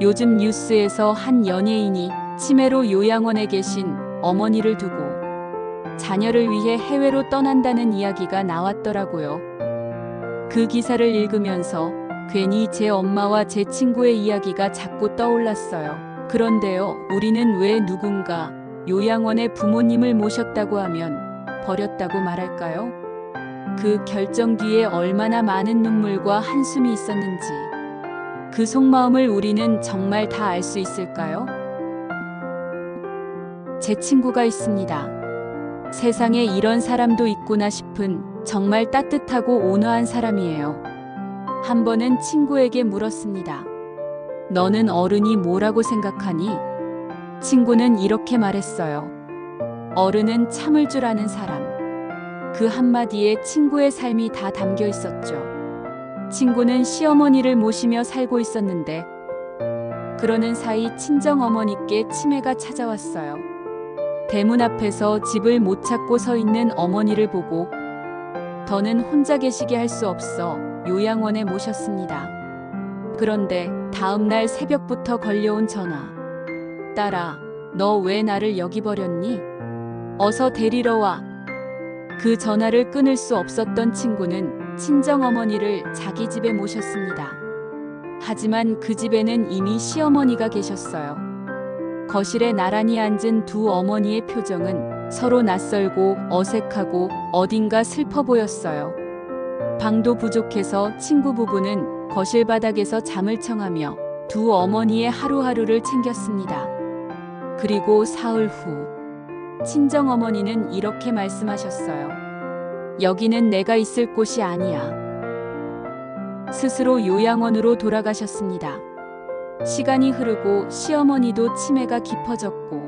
요즘 뉴스에서 한 연예인이 치매로 요양원에 계신 어머니를 두고 자녀를 위해 해외로 떠난다는 이야기가 나왔더라고요. 그 기사를 읽으면서 괜히 제 엄마와 제 친구의 이야기가 자꾸 떠올랐어요. 그런데요, 우리는 왜 누군가 요양원에 부모님을 모셨다고 하면 버렸다고 말할까요? 그 결정 뒤에 얼마나 많은 눈물과 한숨이 있었는지, 그 속마음을 우리는 정말 다 알 수 있을까요? 제 친구가 있습니다. 세상에 이런 사람도 있구나 싶은 정말 따뜻하고 온화한 사람이에요. 한 번은 친구에게 물었습니다. 너는 어른이 뭐라고 생각하니? 친구는 이렇게 말했어요. 어른은 참을 줄 아는 사람. 그 한마디에 친구의 삶이 다 담겨 있었죠. 친구는 시어머니를 모시며 살고 있었는데, 그러는 사이 친정어머니께 치매가 찾아왔어요. 대문 앞에서 집을 못 찾고 서 있는 어머니를 보고, 더는 혼자 계시게 할 수 없어 요양원에 모셨습니다. 그런데 다음 날 새벽부터 걸려온 전화. 딸아, 너 왜 나를 여기 버렸니? 어서 데리러 와. 그 전화를 끊을 수 없었던 친구는 친정어머니를 자기 집에 모셨습니다. 하지만 그 집에는 이미 시어머니가 계셨어요. 거실에 나란히 앉은 두 어머니의 표정은 서로 낯설고 어색하고 어딘가 슬퍼 보였어요. 방도 부족해서 친구 부부는 거실 바닥에서 잠을 청하며 두 어머니의 하루하루를 챙겼습니다. 그리고 사흘 후, 친정어머니는 이렇게 말씀하셨어요. 여기는 내가 있을 곳이 아니야. 스스로 요양원으로 돌아가셨습니다. 시간이 흐르고 시어머니도 치매가 깊어졌고,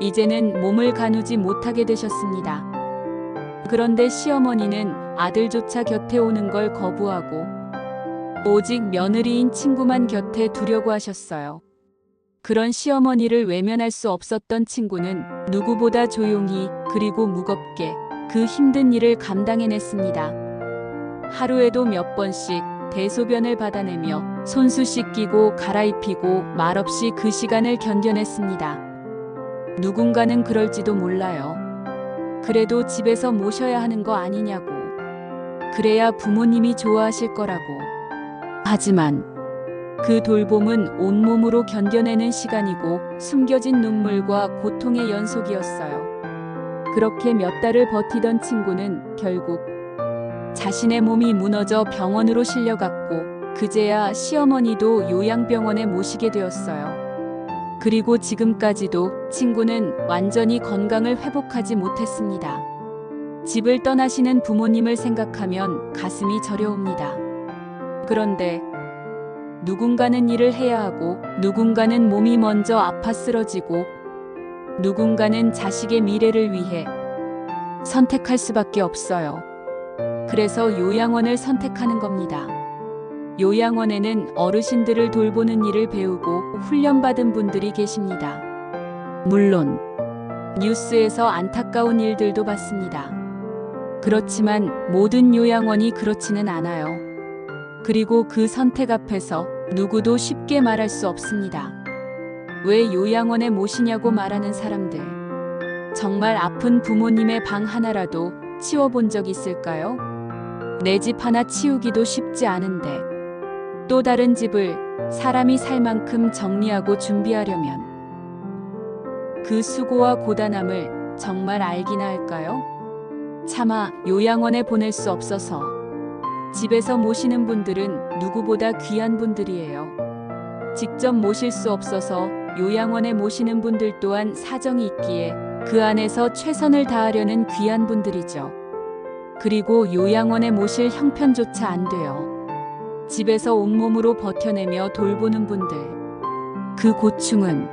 이제는 몸을 가누지 못하게 되셨습니다. 그런데 시어머니는 아들조차 곁에 오는 걸 거부하고, 오직 며느리인 친구만 곁에 두려고 하셨어요. 그런 시어머니를 외면할 수 없었던 친구는 누구보다 조용히 그리고 무겁게 그 힘든 일을 감당해냈습니다. 하루에도 몇 번씩 대소변을 받아내며 손수 씻기고 갈아입히고 말없이 그 시간을 견뎌냈습니다. 누군가는 그럴지도 몰라요. 그래도 집에서 모셔야 하는 거 아니냐고. 그래야 부모님이 좋아하실 거라고. 하지만 그 돌봄은 온몸으로 견뎌내는 시간이고 숨겨진 눈물과 고통의 연속이었어요. 그렇게 몇 달을 버티던 친구는 결국 자신의 몸이 무너져 병원으로 실려갔고 그제야 시어머니도 요양병원에 모시게 되었어요. 그리고 지금까지도 친구는 완전히 건강을 회복하지 못했습니다. 집을 떠나시는 부모님을 생각하면 가슴이 저려옵니다. 그런데 누군가는 일을 해야 하고 누군가는 몸이 먼저 아파 쓰러지고 누군가는 자식의 미래를 위해 선택할 수밖에 없어요. 그래서 요양원을 선택하는 겁니다. 요양원에는 어르신들을 돌보는 일을 배우고 훈련받은 분들이 계십니다. 물론 뉴스에서 안타까운 일들도 봤습니다. 그렇지만 모든 요양원이 그렇지는 않아요. 그리고 그 선택 앞에서 누구도 쉽게 말할 수 없습니다. 왜 요양원에 모시냐고 말하는 사람들. 정말 아픈 부모님의 방 하나라도 치워본 적 있을까요? 내 집 하나 치우기도 쉽지 않은데 또 다른 집을 사람이 살 만큼 정리하고 준비하려면 그 수고와 고단함을 정말 알기나 할까요? 차마 요양원에 보낼 수 없어서 집에서 모시는 분들은 누구보다 귀한 분들이에요. 직접 모실 수 없어서 요양원에 모시는 분들 또한 사정이 있기에 그 안에서 최선을 다하려는 귀한 분들이죠. 그리고 요양원에 모실 형편조차 안 돼요. 집에서 온몸으로 버텨내며 돌보는 분들. 그 고충은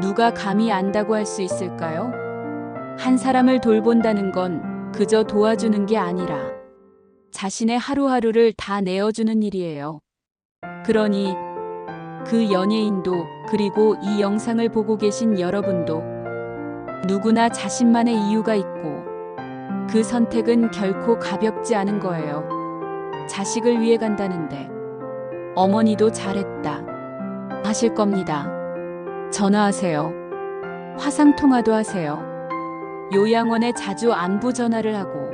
누가 감히 안다고 할 수 있을까요? 한 사람을 돌본다는 건 그저 도와주는 게 아니라 자신의 하루하루를 다 내어주는 일이에요. 그러니 그 연예인도 그리고 이 영상을 보고 계신 여러분도 누구나 자신만의 이유가 있고 그 선택은 결코 가볍지 않은 거예요. 자식을 위해 간다는데 어머니도 잘했다. 하실 겁니다. 전화하세요. 화상통화도 하세요. 요양원에 자주 안부 전화를 하고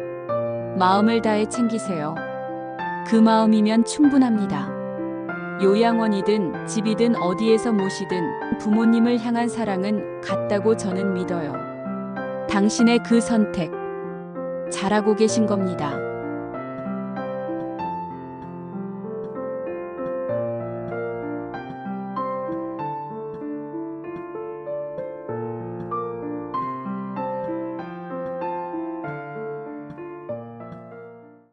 마음을 다해 챙기세요. 그 마음이면 충분합니다. 요양원이든 집이든 어디에서 모시든 부모님을 향한 사랑은 같다고 저는 믿어요. 당신의 그 선택 잘하고 계신 겁니다.